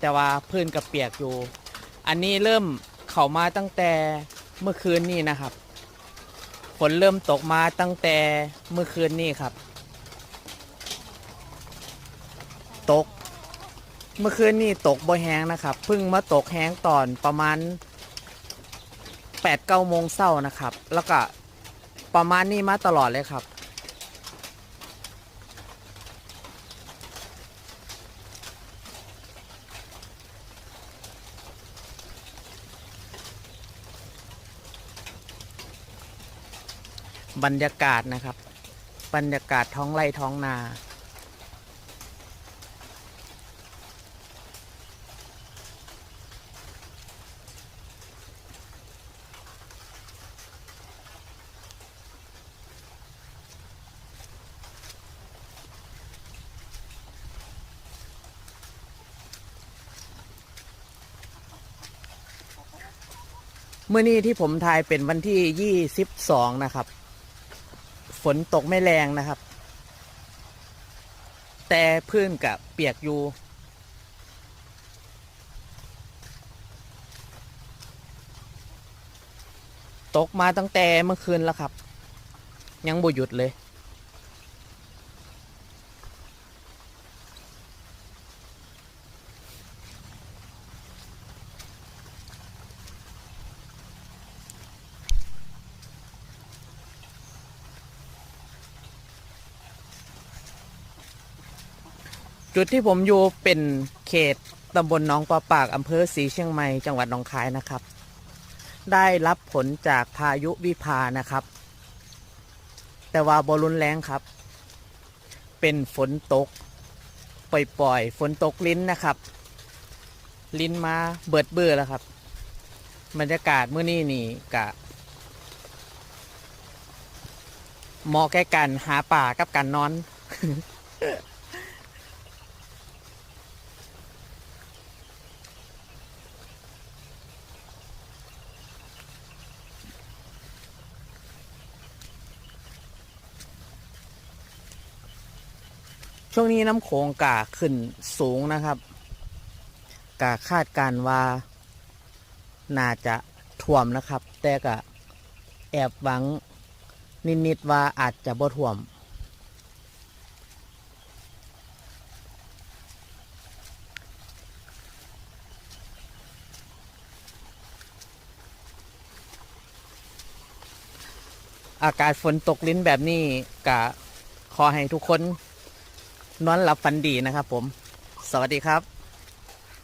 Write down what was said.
แต่ว่าพื้นกับเปียกอยู่ อันนี้เริ่มเข้ามาตั้งแต่เมื่อคืนนี่นะครับฝนเริ่มตกมาตั้งแต่เมื่อคืนนี่ครับ ตก เมื่อคืนนี่ตกบ่แห้งนะครับเพิ่งมาตกแห้งตอนประมาณ8ปดเก้าโมงเช้านะครับ แล้วก็ประมาณนี้มาตลอดเลยครับ บรรยากาศนะครับ บรรยากาศท้องไร่ท้องนา เมื่อนี้ที่ผมทายเป็นวันที่ 22 นะครับ นตกไม่แรงนะครับ แต่พื้นกับเปียกอยู่ ตกมาตั้งแต่เมื่อคืนแล้วครับ ยังบ่หยุดเลย จุดที่ผมอยู่เป็นเขตตำบลหนองปลาปากอำเภอศรีเชียงใหม่จังหวัดหนองคายนะครับ ได้รับผลจากพายุวิภานะครับ แต่ว่าบรุนแรงครับ เป็นฝนตก ปล่อยๆ ฝนตกลิ้นนะครับ ลิ้นมาเบิดเบื่อแล้วครับ บรรยากาศเมื่อนี้นี่กะเหมาะแก่กันหาป่ากับการนอน ช่วงนี้น้ำโขงกาขึ้นสูงนะครับ กาคาดการว่าน่าจะท่วมนะครับ แต่ก็แอบหวังนิดๆว่าอาจจะบ่ท่วมอากาศฝนตกลิ้นแบบนี้กะขอให้ทุกคน นอนหลับฝันดีนะครับผม สวัสดีครับ